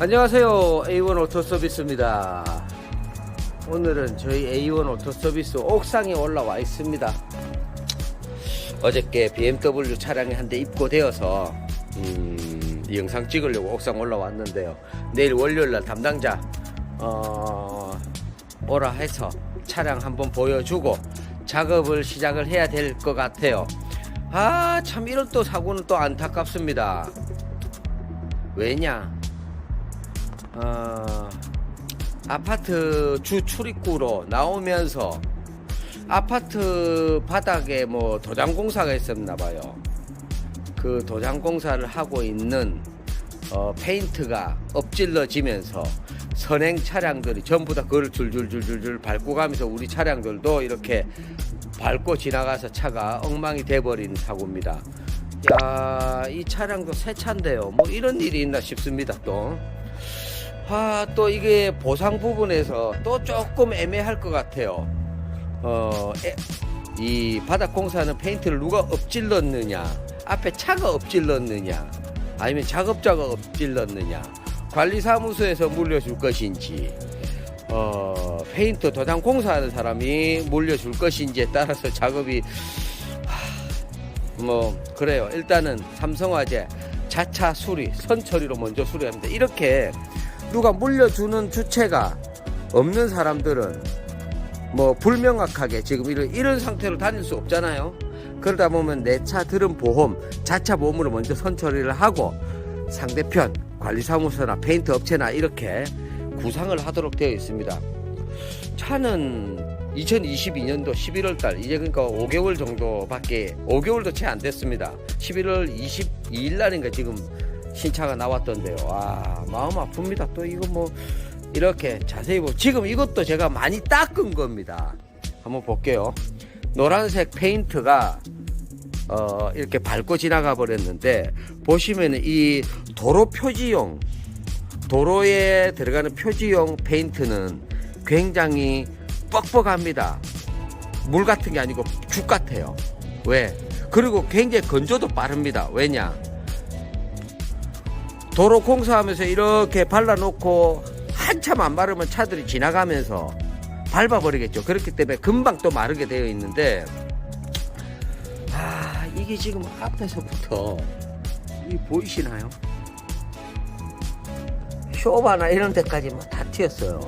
안녕하세요. A1 오토 서비스입니다. 오늘은 저희 A1 오토 서비스 옥상에 올라와 있습니다. 어저께 BMW 차량이 한 대 입고되어서 음, 이 영상 찍으려고 옥상 올라왔는데요. 내일 월요일 날 담당자 어, 오라 해서 차량 한번 보여주고 작업을 시작을 해야 될 것 같아요. 아, 참 이런 또 사고는 또 안타깝습니다. 왜냐? 어, 아파트 주 출입구로 나오면서 아파트 바닥에 뭐 도장 공사가 있었나 봐요. 그 도장 공사를 하고 있는 어, 페인트가 엎질러지면서 선행 차량들이 전부 다 그걸 줄줄줄줄줄 밟고 가면서 우리 차량들도 이렇게 밟고 지나가서 차가 엉망이 돼버린 사고입니다. 야, 이 차량도 새 차인데요. 뭐 이런 일이 있나 싶습니다, 또. 아, 또 이게 보상 부분에서 또 조금 애매할 것 같아요. 어, 에, 이 바닥 공사는 페인트를 누가 엎질렀느냐, 앞에 차가 엎질렀느냐, 아니면 작업자가 엎질렀느냐, 관리사무소에서 물려줄 것인지, 어, 페인트 도장 공사하는 사람이 물려줄 것인지에 따라서 작업이 하, 뭐 그래요. 일단은 삼성화재 자차 수리, 선처리로 먼저 수리합니다. 이렇게 누가 물려주는 주체가 없는 사람들은 뭐 불명확하게 지금 이런, 이런 상태로 다닐 수 없잖아요. 그러다 보면 내 차 들은 보험, 자차 보험으로 먼저 선처리를 하고 상대편 관리사무소나 페인트 업체나 이렇게 구상을 하도록 되어 있습니다. 차는 2022년도 11월 달 이제 그러니까 5개월 정도밖에 5개월도 채 안 됐습니다. 11월 22일 날인가 지금 신차가 나왔던데요. 와 마음 아픕니다. 또 이거 뭐 이렇게 자세히 보 지금 이것도 제가 많이 닦은 겁니다. 한번 볼게요. 노란색 페인트가 어, 이렇게 밟고 지나가 버렸는데 보시면 이 도로 표지용 도로에 들어가는 표지용 페인트는 굉장히 뻑뻑합니다. 물 같은 게 아니고 죽 같아요. 왜? 그리고 굉장히 건조도 빠릅니다. 왜냐? 도로 공사하면서 이렇게 발라놓고 한참 안 바르면 차들이 지나가면서 밟아버리겠죠. 그렇기 때문에 금방 또 마르게 되어 있는데, 아, 이게 지금 앞에서부터, 이 보이시나요? 쇼바나 이런 데까지 뭐다 튀었어요.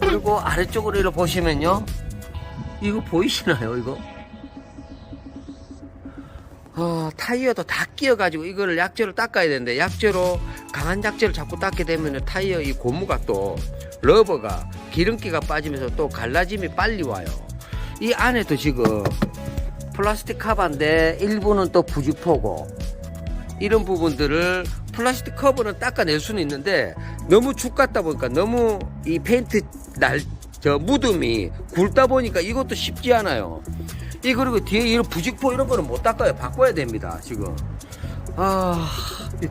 그리고 아래쪽으로 보시면요. 이거 보이시나요, 이거? 어, 타이어도 다 끼어가지고 이거를 약재로 닦아야 되는데 약재로 강한 약재를 자꾸 닦게 되면 타이어 이 고무가 또 러버가 기름기가 빠지면서 또 갈라짐이 빨리 와요. 이 안에도 지금 플라스틱 카바인데 일부는 또 부직포고 이런 부분들을 플라스틱 커버는 닦아낼 수는 있는데 너무 죽 같다 보니까 너무 이 페인트 날저 묻음이 굵다 보니까 이것도 쉽지 않아요. 이 그리고 뒤에 이런 부직포 이런 거는 못 닦아요. 바꿔야 됩니다. 지금. 아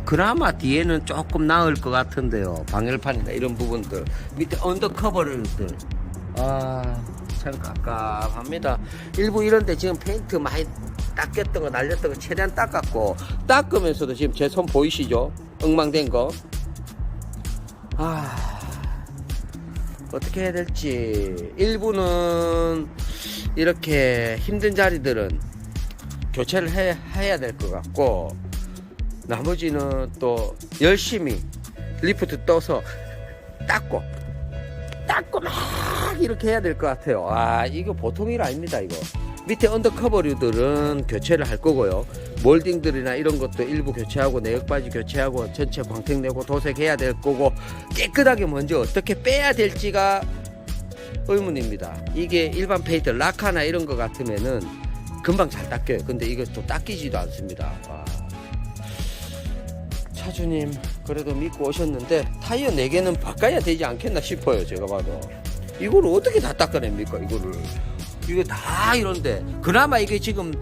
그나마 뒤에는 조금 나을 것 같은데요. 방열판이나 이런 부분들 밑에 언더커버들들 아 참 깝깝합니다. 일부 이런데 지금 페인트 많이 닦였던 거 날렸던 거 최대한 닦았고 닦으면서도 지금 제 손 보이시죠? 엉망된 거. 아 어떻게 해야 될지. 일부는 이렇게 힘든 자리들은 교체를 해, 해야 될 것 같고 나머지는 또 열심히 리프트 떠서 닦고 이렇게 해야 될 것 같아요 아 이거 보통 일 아닙니다 이거 밑에 언더커버류들은 교체를 할 거고요 몰딩들이나 이런 것도 일부 교체하고 내역바지 교체하고 전체 광택 내고 도색해야 될 거고 깨끗하게 먼저 어떻게 빼야 될지가 의문입니다. 이게 일반 페인트 라카나 이런 거 같으면은 금방 잘 닦여요. 근데 또 닦이지도 않습니다. 와. 차주님 그래도 믿고 오셨는데 타이어 4개는 바꿔야 되지 않겠나 싶어요. 제가 봐도 이거를 어떻게 다 닦아냅니까? 이거를 이거 다 이런데 그나마 이게 지금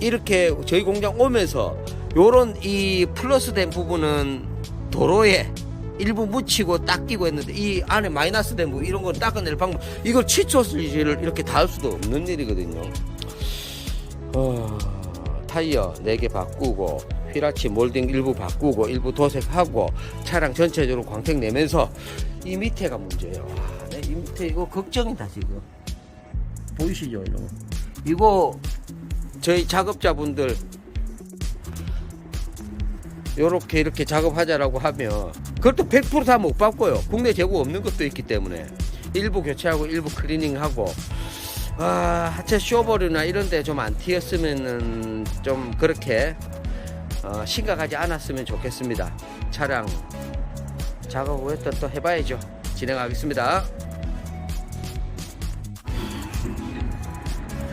이렇게 저희 공장 오면서 요런 이 플러스 된 부분은 도로에 일부 묻히고 닦이고 했는데 이 안에 마이너스 된 부 분 이런 걸 닦아낼 방법 이걸 칫솔질을 이렇게 닿을 수도 없는 일이거든요 어, 타이어 4개 바꾸고 휘라치 몰딩 일부 바꾸고 일부 도색하고 차량 전체적으로 광택 내면서 이 밑에가 문제예요. 아, 네, 이 밑에 이거 걱정이다 지금. 보이시죠 이거? 이거 저희 작업자분들 요렇게 이렇게 작업하자라고 하면 그것도 100%다 못 받고요. 국내 재고 없는 것도 있기 때문에 일부 교체하고 일부 클리닝하고 아, 하체 쇼버류나 이런 데 좀 안 튀었으면은 좀 그렇게 어, 심각하지 않았으면 좋겠습니다. 차량 작업 후에 또, 또 해봐야죠. 진행하겠습니다.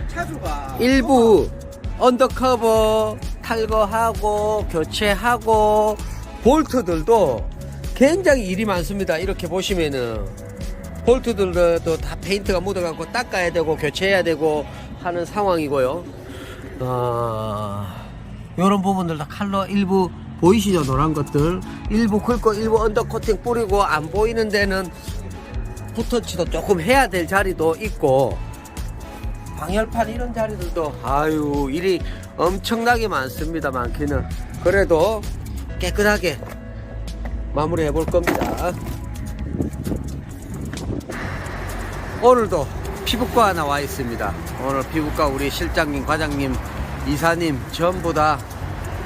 차주가 일부 언더커버 탈거하고 교체하고 볼트들도 굉장히 일이 많습니다. 이렇게 보시면은 볼트들도 다 페인트가 묻어갖고 닦아야 되고 교체해야 되고 하는 상황이고요. 아, 이런 부분들 다 칼러 일부 보이시죠? 노란 것들? 일부 긁고 일부 언더코팅 뿌리고 안 보이는 데는 푸터치도 조금 해야 될 자리도 있고 방열판 이런 자리들도 아유 일이 엄청나게 많습니다 많기는. 그래도 깨끗하게 마무리해 볼 겁니다. 오늘도 피부과 나와 있습니다. 오늘 피부과 우리 실장님 과장님 이사님 전부 다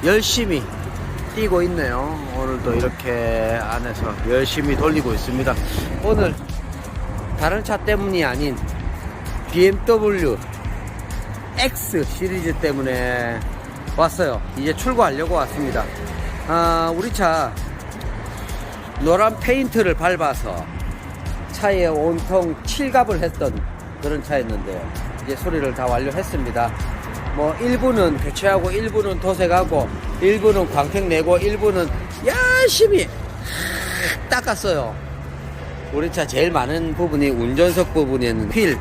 열심히 뛰고 있네요 오늘도 이렇게 안에서 열심히 돌리고 있습니다 오늘 다른 차 때문이 아닌 BMW X 시리즈 때문에 왔어요. 이제 출고하려고 왔습니다. 아, 우리 차 노란 페인트를 밟아서 차에 온통 칠갑을 했던 그런 차였는데요. 이제 소리를 다 완료했습니다. 뭐 일부는 교체하고 일부는 도색하고 일부는 광택 내고 일부는 열심히 닦았어요. 우리 차 제일 많은 부분이 운전석 부분이었는데 휠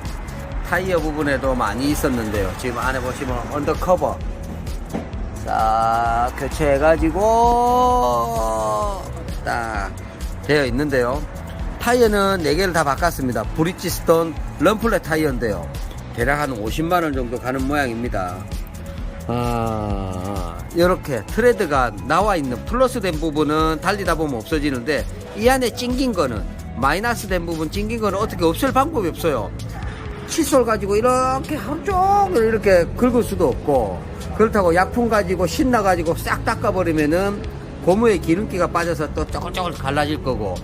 타이어 부분에도 많이 있었는데요. 지금 안에 보시면 언더커버 싹 교체해가지고 딱 되어 있는데요. 타이어는 4개를 다 바꿨습니다. 브리지스톤 럼플렛 타이어인데요. 대략 한 50만원 정도 가는 모양입니다. 아, 이렇게 트레드가 나와 있는 플러스 된 부분은 달리다 보면 없어지는데 이 안에 찡긴 거는 마이너스 된 부분 찡긴 거는 어떻게 없앨 방법이 없어요. 칫솔 가지고 이렇게 종일 이렇게 긁을 수도 없고 그렇다고 약품 가지고 신나 가지고 싹 닦아버리면은 고무에 기름기가 빠져서 또 쪼글쪼글 갈라질 거고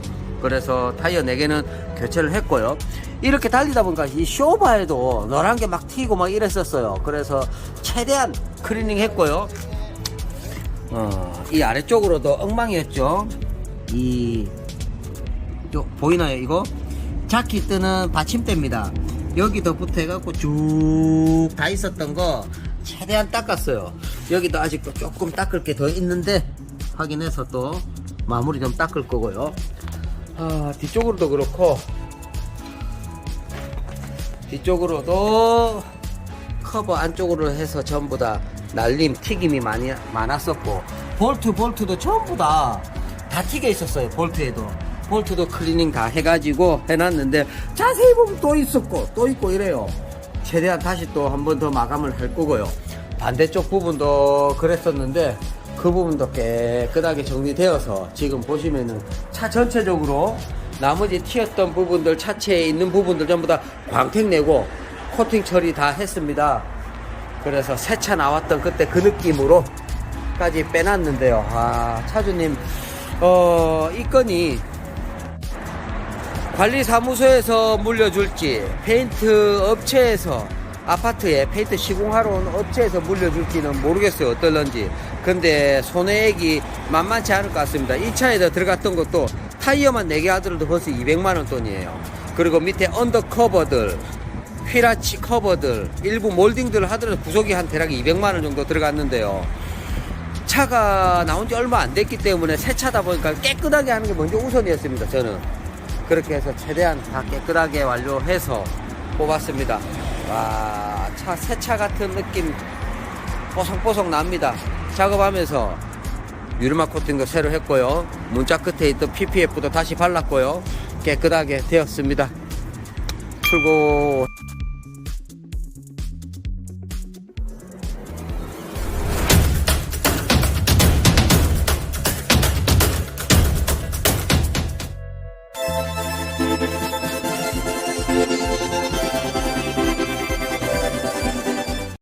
그래서 타이어 4개는 교체를 했고요 이렇게 달리다 보니까 이 쇼바에도 노란 게 막 튀고 막 이랬었어요 그래서 최대한 클리닝 했고요 어, 이 아래쪽으로도 엉망이었죠 이 요, 보이나요 이거? 자키 뜨는 받침대입니다. 여기도 붙어 해갖고 쭉 다 있었던 거 최대한 닦았어요. 여기도 아직도 조금 닦을 게 더 있는데 확인해서 또 마무리 좀 닦을 거고요. 아, 뒤쪽으로도 그렇고 뒤쪽으로도 커버 안쪽으로 해서 전부 다 날림 튀김이 많이 많았었고 볼트 볼트도 전부 다 다 튀겨 있었어요 볼트에도. 볼트도 클리닝 다 해가지고 해놨는데 자세히 보면 또 있었고 또 있고 이래요. 최대한 다시 또 한 번 더 마감을 할 거고요. 반대쪽 부분도 그랬었는데 그 부분도 깨끗하게 정리되어서 지금 보시면은 차 전체적으로 나머지 튀었던 부분들 차체에 있는 부분들 전부 다 광택 내고 코팅 처리 다 했습니다. 그래서 새 차 나왔던 그때 그 느낌으로까지 빼놨는데요. 아 차주님 어, 이 건이 관리사무소에서 물려줄지 페인트 업체에서 아파트에 페인트 시공하러 온 업체에서 물려줄지는 모르겠어요. 어떨런지. 근데 손해액이 만만치 않을 것 같습니다. 이 차에다 들어갔던 것도 타이어만 4개 하더라도 벌써 200만원 돈이에요. 그리고 밑에 언더커버들 휘라치 커버들 일부 몰딩들 하더라도 구속이 한 대략 200만원 정도 들어갔는데요. 차가 나온 지 얼마 안 됐기 때문에 새 차다 보니까 깨끗하게 하는 게 먼저 우선이었습니다 저는. 그렇게 해서 최대한 다 깨끗하게 완료해서 뽑았습니다. 와 차 새 차 같은 느낌 뽀송뽀송 납니다. 작업하면서 유리막 코팅도 새로 했고요. 문자 끝에 있던 PPF도 다시 발랐고요. 깨끗하게 되었습니다. 출고